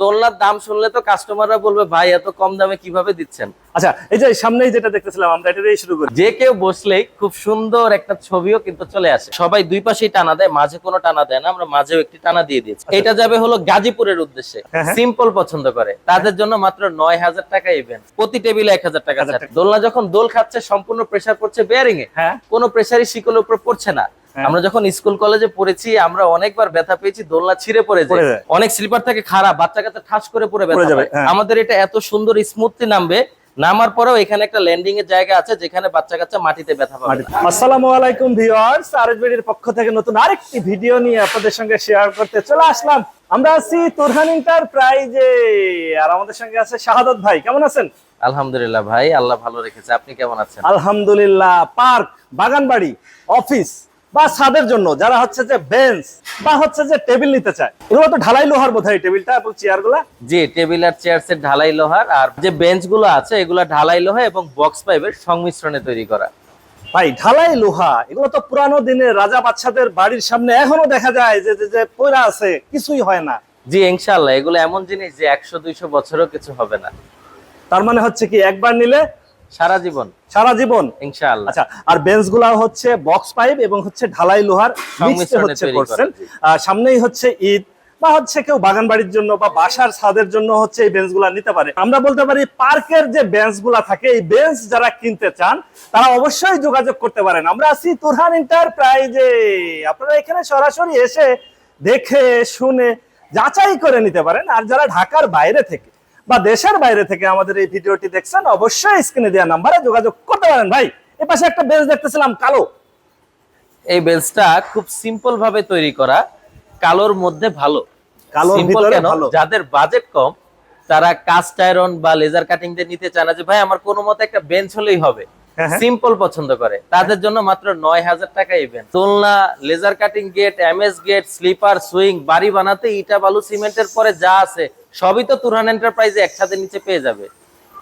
দোলনার দাম শুনলে তো কাস্টমাররা বলবে ভাই এত কম দামে কীভাবে দিচ্ছেন? আচ্ছা এই যে সামনেই যেটা দেখতেছিলাম আমরা এটা দিয়ে শুরু করি। যে কেউ বসলেই খুব সুন্দর একটা ছবিও কিন্তু চলে আসে। সবাই দুই পাশেই টানা দেয় মাঝে কোনো টানা দেয় না আমরা মাঝেও একটি টানা দিয়ে দিয়েছি। এটা যাবে হলো গাজীপুরের উদ্দেশ্যে। হ্যাঁ, হ্যাঁ। সিম্পল পছন্দ করে। তাদের জন্য মাত্র নয় হাজার টাকা ইভেন্ট প্রতি টেবিলে এক হাজার টাকা দোলনা যখন দোল খাচ্ছে সম্পূর্ণ প্রেসার পড়ছে বেয়ারিং এ হ্যাঁ। কোনো প্রেসারই শিকলের উপর পড়ছে না। হ্যাঁ। আমরা যখন স্কুল কলেজে পড়েছি আমরা অনেকবার ব্যথা পেয়েছি দোলনা ছিঁড়ে পড়ে যায়। অনেক স্লিপার থাকে খারাপ বাচ্চা কাচ্চা ঠাস করে পড়ে ব্যথা যাবে, হ্যাঁ। আমাদের এটা এত সুন্দর স্মুথলি নামবে নামার পরেও এখানে একটা ল্যান্ডিং এর জায়গা আছে যেখানে বাচ্চা কাচ্চা মাটিতে ব্যথা পাবে। আসসালামু আলাইকুম ভিউয়ার্স আরএসবিডির পক্ষ থেকে নতুন আরেকটি ভিডিও নিয়ে আপনাদের সঙ্গে শেয়ার করতে চলে আসলাম। আমরা আছি তুরহান এন্টারপ্রাইজে আর আমাদের সঙ্গে আছে শাহাদত ভাই কেমন আছেন? আলহামদুলিল্লাহ ভাই আল্লাহ ভালো রেখেছে। আপনি কেমন আছেন? আলহামদুলিল্লাহ পার্ক বাগানবাড়ি অফিস বা ছাদের জন্য যারা হচ্ছে যে বেঞ্চ বা হচ্ছে যে টেবিল নিতে চায়। এগুলো তো ঢালাই লোহার বোধ হয় টেবিলটা এবং চেয়ারগুলা জি টেবিল আর চেয়ার সেট ঢালাই লোহার আর যে বেঞ্চগুলো আছে এগুলো ঢালাই লোহা এবং বক্স পাইপের সংমিশ্রণে তৈরি করা। ভাই ঢালাই লোহা এগুলো তো পুরানো দিনে রাজা বাচ্চাদের বাড়ির সামনে এখনও দেখা যায় যে যে- পয়রা আছে কিছুই হয় না। জি ইনশাল্লাহ এগুলো এমন জিনিস যে একশো দুইশো বছরও কিছু হবে না। তার মানে হচ্ছে কি একবার নিলে সারা জীবন? সারা জীবন? ইনশাআল্লাহ। আচ্ছা আর বেঞ্চগুলা হচ্ছে বক্স পাইপ এবং হচ্ছে ঢালাই লোহার হচ্ছে করছেন সামনেই হচ্ছে ঈদ বা হচ্ছে কেউ বাগান বাড়ির জন্য বা বাসার ছাদের জন্য হচ্ছে এই বেঞ্চগুলা নিতে পারে। আমরা বলতে পারি পার্কের যে বেঞ্চগুলা থাকে এই বেঞ্চ যারা কিনতে চান তারা অবশ্যই যোগাযোগ করতে পারেন। আমরা আছি তুরহান এন্টারপ্রাইজে। আপনারা এখানে সরাসরি এসে দেখে শুনে যাচাই করে নিতে পারেন। আর যারা ঢাকার বাইরে থেকে বা দেশের বাইরে থেকে আমাদের এই ভিডিওটি দেখছেন অবশ্যই স্ক্রিনে দেওয়া নাম্বারে যোগাযোগ করতে পারেন ভাই। এ পাশে একটা বেঞ্চ দেখতেছিলাম কালো। এই বেঞ্চটা খুব সিম্পল ভাবে তৈরি করা কালোর মধ্যে ভালো। Simple কেন? যাদের বাজেট কম তারা কাস্ট আয়রন বা লেজার কাটিং দিয়ে নিতে চায় না যে ভাই আমার কোনো মতে একটা বেঞ্চ হলেই হবে। হ্যাঁ, হ্যাঁ। সিম্পল পছন্দ করে। তাদের জন্য মাত্র নয় হাজার টাকা ইভেন্ট তুলনা laser cutting gate MS gate slipper swing বাড়ি বানাতে ইটা বালু সিমেন্টের পরে যা আছে সবই তো তুরহান এন্টারপ্রাইজে একসাথে নিচে পেয়ে যাবে।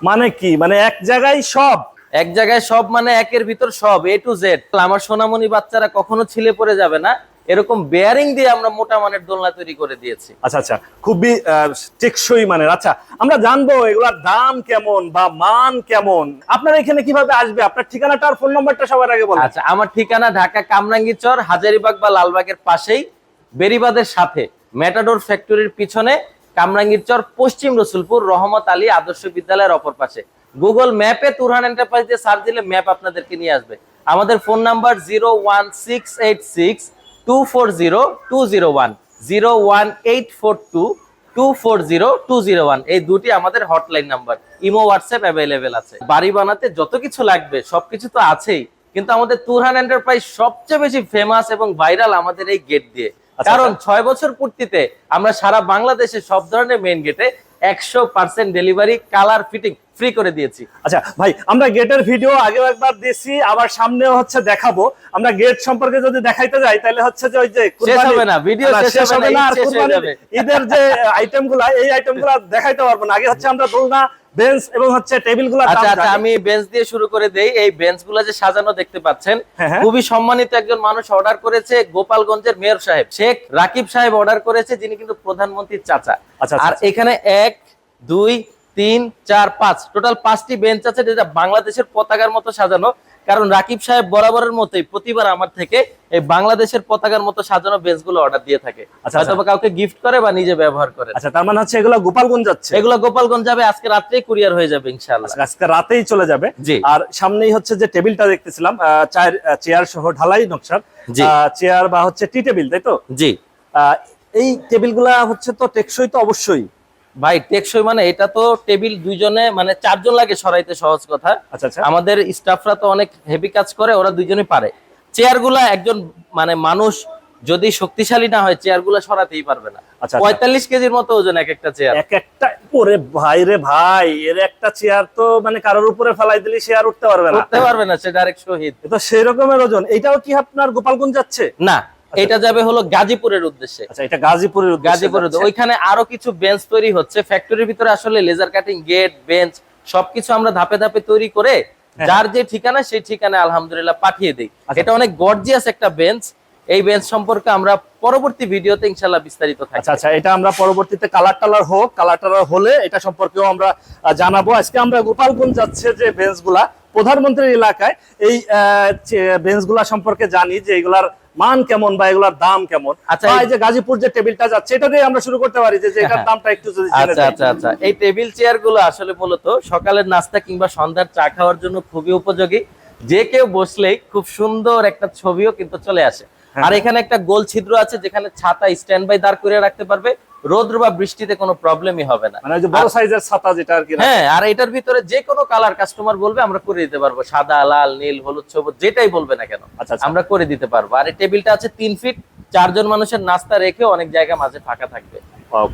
মানে কি? মানে এক জায়গায় সব? এক জায়গায় সব মানে একের ভিতর সব এ টু জেড আমার সোনামণি বাচ্চারা কখনো ছিলে পড়ে যাবে না। এরকম বেয়ারিং দিয়ে আমরা মোটা মানের দোলনা তৈরি করে দিয়েছি। আচ্ছা আচ্ছা। খুবই টেকসই মানের। আচ্ছা আমরা জানব এগুলার দাম কেমন বা মান কেমন? আপনারা এখানে কীভাবে আসবে? আপনার ঠিকানাটা আর ফোন নাম্বারটা সবার আগে বলেন। আচ্ছা আমার ঠিকানা ঢাকা কামরাঙ্গীচর হাজারিবাগ বা লালবাগের পাশেই বেরিবাদের সাথে ম্যাটাডোর ফ্যাক্টরির পিছনে কামরাঙ্গীরচর পশ্চিম রসুলপুর, রহমত আলী আদর্শ বিদ্যালয়ের অপর পাশে। গুগল ম্যাপে তুরহান এন্টারপ্রাইজ দিয়ে সার্চ দিলে ম্যাপ আপনাদেরকে নিয়ে আসবে। আমাদের phone number zero one six eight six two four zero two zero one zero one eight four two two four zero two zero one এই দুটি আমাদের hotline number imo WhatsApp available আছে। বাড়ি বানাতে যত কিছু লাগবে, সবকিছু তো আছেই। কিন্তু আমাদের তুরহান এন্টারপ্রাইজ সবচেয়ে বেশি ফেমাস এবং ভাইরাল আমাদের এই গেট দিয়ে। কারণ ছয় বছর পূর্তিতে আমরা সারা বাংলাদেশে সব ধরনের মেইন গেটে একশো percent delivery colour fitting free করে দিয়েছি। আচ্ছা ভাই আমরা গেটের ভিডিও আগেও একবার দিয়েছি আবার সামনেও হচ্ছে দেখাবো। আমরা গেট সম্পর্কে যদি দেখাইতে যাই তাহলে হচ্ছে যে ওই যে কুরবানি- হবে না, ভিডিও শেষ হবে না, আর। ঈদের যে আইটেমগুলা এই আইটেমগুলা দেখাইতে পারব না। আগে হচ্ছে আমরা দোলনা বেঞ্চ এবং হচ্ছে টেবিলগুলো আচ্ছা আচ্ছা আমি বেঞ্চ দিয়ে শুরু করে দেই। এই বেঞ্চগুলো যে সাজানো দেখতে পাচ্ছেন হ্যাঁ, হ্যাঁ। খুবই সম্মানিত একজন মানুষ অর্ডার করেছে গোপালগঞ্জের মেয়র সাহেব। শেখ রাকিব সাহেব অর্ডার করেছে যিনি কিন্তু প্রধানমন্ত্রীর চাচা। আচ্ছা, আর আচ্ছা। এখানে এক দুই তিন চার পাঁচ। টোটাল পাঁচটি বেঞ্চ আছে যেটা বাংলাদেশের পতাকার মতো সাজানো। কারণ রাকিব সাহেব বরাবরের মতোই প্রতিবার আমার থেকে এই বাংলাদেশের পতাকার মতো সাজানো বেঞ্চগুলো অর্ডার দিয়ে থাকে। আচ্ছা, হয়তো কাউকে গিফট করে বা নিজে ব্যবহার করে। আচ্ছা তার মানে হচ্ছে এগুলো গোপালগঞ্জ যাচ্ছে? এগুলো গোপালগঞ্জ যাবে আজকে রাত্রেই কুরিয়ার হয়ে যাবে ইনশাআল্লাহ। আচ্ছা, আজকে রাতেই চলে যাবে। জি। আর সামনেই হচ্ছে যে টেবিলটা দেখতেছিলাম চায়ের চেয়ার সহ ঢালাই নকশার। চেয়ার বা হচ্ছে টি টেবিল তাই তো? জি। আহ, এই টেবিলগুলা হচ্ছে তো টেকসই তো অবশ্যই। ভাই টেকসই মানে এটা তো টেবিল দুইজনে মানে চারজন লাগে সরাইতে সহজ কথা। আচ্ছা আচ্ছা। আমাদের স্টাফরা তো অনেক হেভি কাজ করে ওরা দুইজনই পারে। চেয়ারগুলা একজন মানে মানুষ যদি শক্তিশালী না হয় চেয়ারগুলা সরাতেই পারবে না। আচ্ছা, আচ্ছা। পঁয়তাল্লিশ কেজির মতো ওজন এক একটা চেয়ার। এক একটা ওরে ভাই রে ভাই এর একটা চেয়ার তো মানে কারোর উপরে ফেলাই দিলে সে আর উঠতে পারবে না। উঠতে পারবে না সে ডাইরেক্ট শহীদ। তো সেই রকমের ওজন। এটাও কি আপনার গোপালগঞ্জ যাচ্ছে? না। এটা যাবে হলো গাজীপুরের উদ্দেশ্যে। আচ্ছা এটা গাজীপুরের উদ্দেশ্যে গাজীপুরে ওইখানে আরও কিছু বেঞ্চ তৈরি হচ্ছে। ফ্যাক্টরির ভিতরে আসলে লেজার কাটিং গেট বেঞ্চ সবকিছু আমরা ধাপে ধাপে তৈরি করে যার যে ঠিকানা সেই ঠিকানা আলহামদুলিল্লাহ পাঠিয়ে দিই। হ্যাঁ। আচ্ছা। এটা অনেক গর্জিয়াস একটা বেঞ্চ এই বেঞ্চ সম্পর্কে আমরা পরবর্তী ভিডিওতে ইনশাল্লাহ বিস্তারিত আচ্ছা আচ্ছা এটা আমরা পরবর্তীতে কালার টালার হোক কালার টালার হলে এটা সম্পর্কেও আমরা জানাব। আজকে আমরা গোপালগঞ্জ যাচ্ছে যে বেঞ্চগুলা প্রধানমন্ত্রীর এলাকায় এই বেঞ্চগুলা সম্পর্কে জানি যে এগুলার মান কেমন বা এগুলার দাম কেমন? আচ্ছা, এই- যে গাজীপুর যে টেবিলটা যাচ্ছে এটা দিয়ে আমরা শুরু করতে পারি যে এটার দামটা একটু যদি আচ্ছা আচ্ছা আচ্ছা। এই টেবিল চেয়ারগুলো আসলে মূলত সকালের নাস্তা কিংবা সন্ধ্যার চা খাওয়ার জন্য খুবই উপযোগী। যে কেউ বসলেই খুব সুন্দর একটা ছবিও কিন্তু চলে আসে। হ্যাঁ। আর এখানে একটা গোল ছিদ্র আছে যেখানে ছাতা স্ট্যান্ড বাই দাঁড় করে রাখতে পারবে। রোদ্র বা বৃষ্টিতে কোনো প্রবলেমই হবে না। মানে বড় সাইজের ছাতা যেটা আর কি হ্যাঁ আর এটার ভিতরে যে কোনো কালার কাস্টমার বলবে আমরা করে দিতে পারব। সাদা লাল নীল হলুদ সবুজ যেটাই বলবে না কেন আচ্ছা আচ্ছা। আমরা করে দিতে পারব। আর এই টেবিলটা আছে তিন ফিট চারজন মানুষের নাস্তা রেখে অনেক জায়গা মাঝে ফাঁকা থাকবে।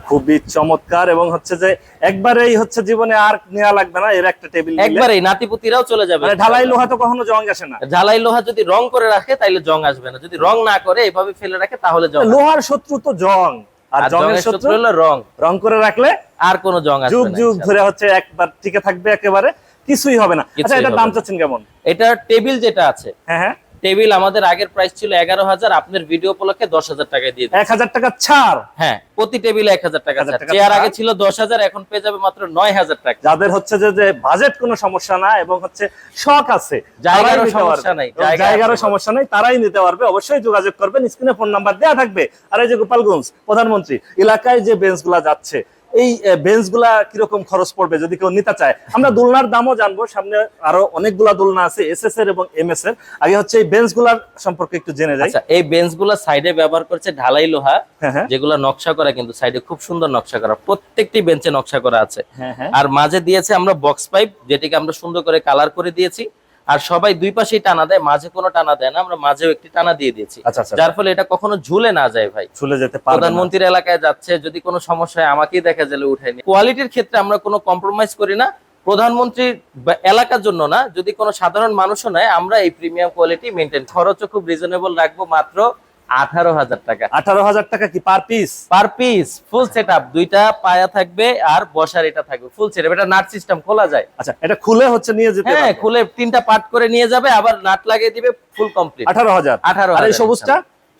খুবই চমৎকার এবং হচ্ছে যে একবারেই হচ্ছে জীবনে আর নেওয়া লাগবে না এর একটা টেবিল। একবারেই নাতিপুতিরাও চলে যাবে। মানে ঢালাই লোহা তো কখনো জং আসে না। ঢালাই লোহা যদি রং করে রাখে তাইলে জং আসবে না। যদি রং না করে এভাবে ফেলে রাখে তাহলে জং লোহার শত্রু তো জং। আর জংয়ের শত্রু হলো রং। রং করে রাখলে আর কোনো জং আসবে যুগ যুগ ধরে হচ্ছে একবার টিকে থাকবে একেবারে কিছুই হবে না। আচ্ছা এটা দাম চাচ্ছেন কেমন? এটা টেবিল যেটা আছে হ্যাঁ হ্যাঁ। টেবিল আমাদের আগের প্রাইস ছিল এগারো হাজার আপনার ভিডিও উপলক্ষে দশ হাজার টাকায় দিয়ে এক হাজার টাকা ছাড়। হ্যাঁ প্রতি টেবিলে এক হাজার টাকা চেয়ার আগে ছিল দশ হাজার এখন পেয়ে যাবে মাত্র নয় হাজার টাকা। যাদের হচ্ছে যে বাজেট কোনো সমস্যা না এবং হচ্ছে শখ আছে জায়গারও সমস্যা নাই, জায়গারও সমস্যা নেই তারাই নিতে পারবে। অবশ্যই যোগাযোগ করবেন স্ক্রিনে ফোন নাম্বার দেওয়া থাকবে। আর এই যে গোপালগঞ্জ প্রধানমন্ত্রী এলাকায় যে বেঞ্চগুলা যাচ্ছে এই বেঞ্চগুলা কীরকম খরচ পড়বে যদি কেউ নিতে চায়? আমরা দোলনার দামও জানব সামনে আরও অনেকগুলা দোলনা আছে এস এস এর এবং এম এস এর আগে হচ্ছে এই বেঞ্চগুলার সম্পর্কে একটু জেনে যাই। আচ্ছা এই বেঞ্চগুলা সাইডে ব্যবহার করছে ঢালাই লোহা হ্যাঁ হ্যাঁ। যেগুলো নকশা করা কিন্তু সাইডে খুব সুন্দর নকশা করা। প্রত্যেকটি বেঞ্চে নকশা করা আছে। হ্যাঁ হ্যাঁ। আর মাঝে দিয়েছে আমরা বক্স পাইপ যেটিকে আমরা সুন্দর করে কালার করে দিয়েছি। আর সবাই দুই পাশেই টানা দেয় মাঝে কোনো টানা দেয় না আমরা মাঝেও একটি টানা দিয়ে দিয়েছি। আচ্ছা আচ্ছা। যার ফলে এটা কখনো ঝুলে না যায় ভাই। ঝুলে যেতে পারে প্রধানমন্ত্রীর এলাকায় যাচ্ছে যদি কোনো সমস্যা হয় আমাকেই দেখা গেলে উঠায়নি কোয়ালিটির ক্ষেত্রে আমরা কোনো কম্প্রোমাইজ করি না। প্রধানমন্ত্রীর এলাকার জন্য না যদি কোনো সাধারণ মানুষও নেয় আমরা এই প্রিমিয়াম কোয়ালিটি মেনটেন খরচও খুব রিজনেবল রাখব মাত্র আঠারো হাজার টাকা। আঠারো হাজার টাকা কি per piece? Per piece full set দুইটা পায়া থাকবে আর বসার এটা থাকবে ফুল সেট এটা নাট সিস্টেম খোলা যায়। আচ্ছা এটা খুলে হচ্ছে নিয়ে যেতে হ্যাঁ খুলে তিনটা পার্ট করে নিয়ে যাবে আবার নাট লাগিয়ে দিবে ফুল কমপ্লিট আঠারো হাজার। আঠারো আর এই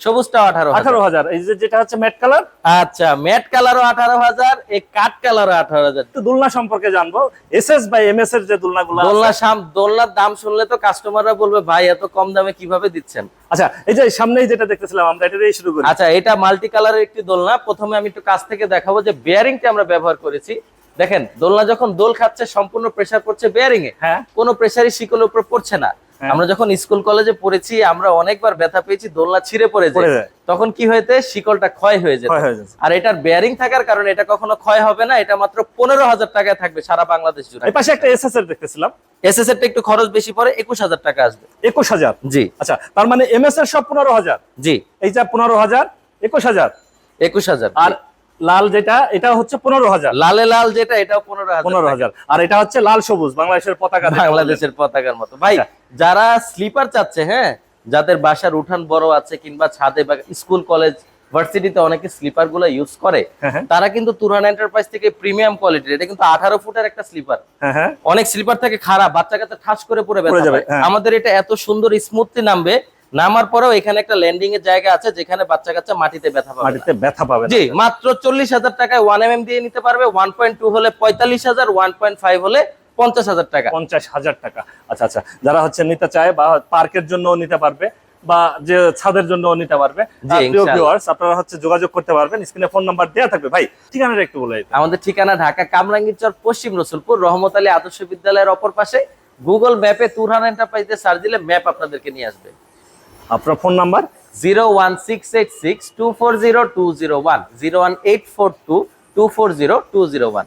সবুজটা আঠারো আঠারো হাজার। এই যে যেটা হচ্ছে ম্যাট কালার আচ্ছা ম্যাট কালারও আঠারো হাজার এই কাঠ কালারও আঠারো হাজার। একটু দোলনা সম্পর্কে জানব। এস এস বা এম এস এর যে দোলনা গুলো দোলনা দোলনার দাম শুনলে তো কাস্টমাররা বলবে ভাই এত কম দামে কীভাবে দিচ্ছেন? আচ্ছা এই যে সামনেই যেটা দেখতেছিলাম আমরা এটা দিয়ে শুরু করি। আচ্ছা এটা মাল্টি কালারের একটি দোলনা। প্রথমে আমি একটু কাছ থেকে দেখাবো যে বেয়ারিংটা আমরা ব্যবহার করেছি। দেখেন দোলনা যখন দোল খাচ্ছে সম্পূর্ণ প্রেসার পড়ছে বেয়ারিং এ হ্যাঁ। কোনো প্রেসারই শিকলের উপর পড়ছে না। আমরা যখন স্কুল কলেজে পড়েছি আমরা অনেকবার ব্যথা পেয়েছি দোলনা ছিঁড়ে পড়ে যায়। যায়। তখন কি হয়েছে? শিকলটা ক্ষয় হয়ে হয়ে যাচ্ছে। আর এটার বেয়ারিং থাকার কারণে এটা কখনো ক্ষয় হবে না এটা মাত্র পনেরো হাজার টাকায় থাকবে সারা বাংলাদেশ জুড়ে। এই পাশে একটা এস এস দেখতেছিলাম। এস এস একটু খরচ বেশি পড়ে একুশ হাজার টাকা আসবে। একুশ হাজার? জি। আচ্ছা তার মানে এম এস এর সব পনেরো হাজার? জি। এইটা পনেরো হাজার একুশ হাজার? একুশ হাজার আর লাল যেটা এটা হচ্ছে পনেরো হাজার। লালে লাল যেটা এটাও পনেরো হাজার পনেরো হাজার। আর এটা হচ্ছে লাল সবুজ বাংলাদেশের পতাকা বাংলাদেশের পতাকার মতো। ভাই আচ্ছা। যারা স্লিপার চাচ্ছে হ্যাঁ যাদের বাসার উঠান বড় আছে কিংবা ছাদে বা স্কুল কলেজ ভার্সিটিতে অনেকে স্লিপারগুলো ইউজ করে হ্যাঁ, হ্যাঁ। তারা কিন্তু তুরান এন্টারপ্রাইজ থেকে প্রিমিয়াম কোয়ালিটির এটা কিন্তু আঠারো ফুটের একটা স্লিপার হ্যাঁ অনেক স্লিপার থাকে খারাপ বাচ্চা কাচ্চা ঠাস করে পড়ে পড়ে যাবে। আমাদের এটা এত সুন্দর স্মুথলি নামবে নামার পরেও এখানে একটা ল্যান্ডিং এর জায়গা আছে যেখানে বাচ্চা কাচ্চা মাটিতে ব্যথা পাবে মাটিতে ব্যথা পাবে। জি মাত্র চল্লিশ হাজার টাকায় ওয়ান এম দিয়ে নিতে পারবে ওয়ান পয়েন্ট টু হলে পঁয়তাল্লিশ হাজার ওয়ান পয়েন্ট ফাইভ হলে পঞ্চাশ হাজার টাকা। পঞ্চাশ হাজার টাকা। আচ্ছা আচ্ছা। যারা হচ্ছে নিতে চায় বা পার্কের জন্য নিতে পারবে বা যে ছাদের জন্য নিতে পারবে আপনারা হচ্ছে যোগাযোগ করতে পারবেন। স্ক্রিনে ফোন নাম্বার দেওয়া থাকবে। ভাই ঠিকানাটা একটু বলে আমাদের ঠিকানা ঢাকা কামরাঙ্গীরচর পশ্চিম রসুলপুর রহমত আলী আদর্শ বিদ্যালয়ের অপর পাশে। গুগল ম্যাপে তুরহান এন্টারপ্রাইজ দিয়ে সার্চ দিলে ম্যাপ আপনাদেরকে নিয়ে আসবে। আপনার phone number zero one six eight six two four zero two zero one zero one eight four two two four zero two zero one